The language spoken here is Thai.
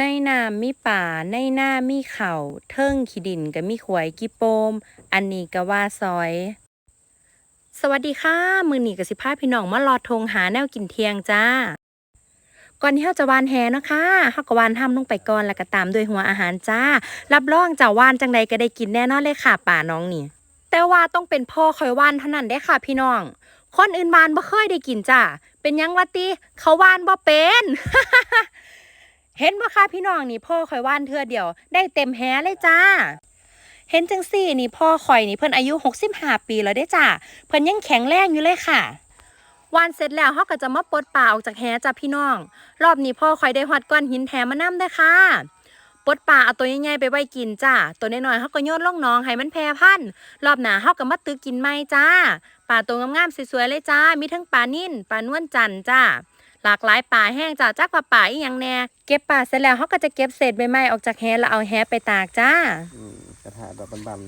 ในน้ำมีป่าในหน้ามีเขาเทิงขี้ดินก็มีขวยกิโปม อันนี้ก็ว่าซอย สวัสดีค่ะ มือหนีกับสิพาพี่น้องมาลอดทงหาแนวกินเทียงจ้า ก่อนที่เราจะวานแหเนาะค่ะเฮาก็วานทำลงไปก่อนแล้วก็ตามด้วยหัวอาหารจ้า รับรองจะวานจังใดก็ได้กินแน่นอนเลยค่ะป่าน้องนี่ แต่ว่าต้องเป็นพ่อคอยวานเท่านั้นได้ค่ะพี่น้อง คนอื่นวานบ่เคยได้กินจ้า เป็นยังวะติเขาวานบ่เป็น เห็นบ่คะพี่น้องนี่พ่อข่อยว่านเทื่อเดียว ได้เต็มแฮเลยจ้า เห็นจังซี่นี่พ่อข่อยนี่เพิ่นอายุ 65 ปีแล้วเด้จ้าเพิ่นยังแข็งแรงอยู่เลยค่ะวานเสร็จแล้วเฮาก็จะมาปลดป่าออกจากแฮจ้าพี่น้อง รอบนี้พ่อข่อยได้ฮอดก้อนหินแถมมานํเด้ค่ะปลดป่าเอาตัวใหญ่ๆไปไว้กินจ้า ตัวน้อยๆเฮาก็โยนลงหนองให้มันแพร่พันธุ์รอบหน้าเฮาก็มาตึกกินใหม่จ้าปลาตัวงามๆสวยๆเลยจ้า มีทั้งปลานิ่นปลานวลจันทร์จ้า หลากหลายป่าแห้งจ้าจักว่าป่าอีหยังแน่เก็บป่าเสร็จแล้วเขาก็จะเก็บเศษใบไม้ออกจากแฮแล้วเอาแฮไปตากจ้า อืมกระถาแบบบัน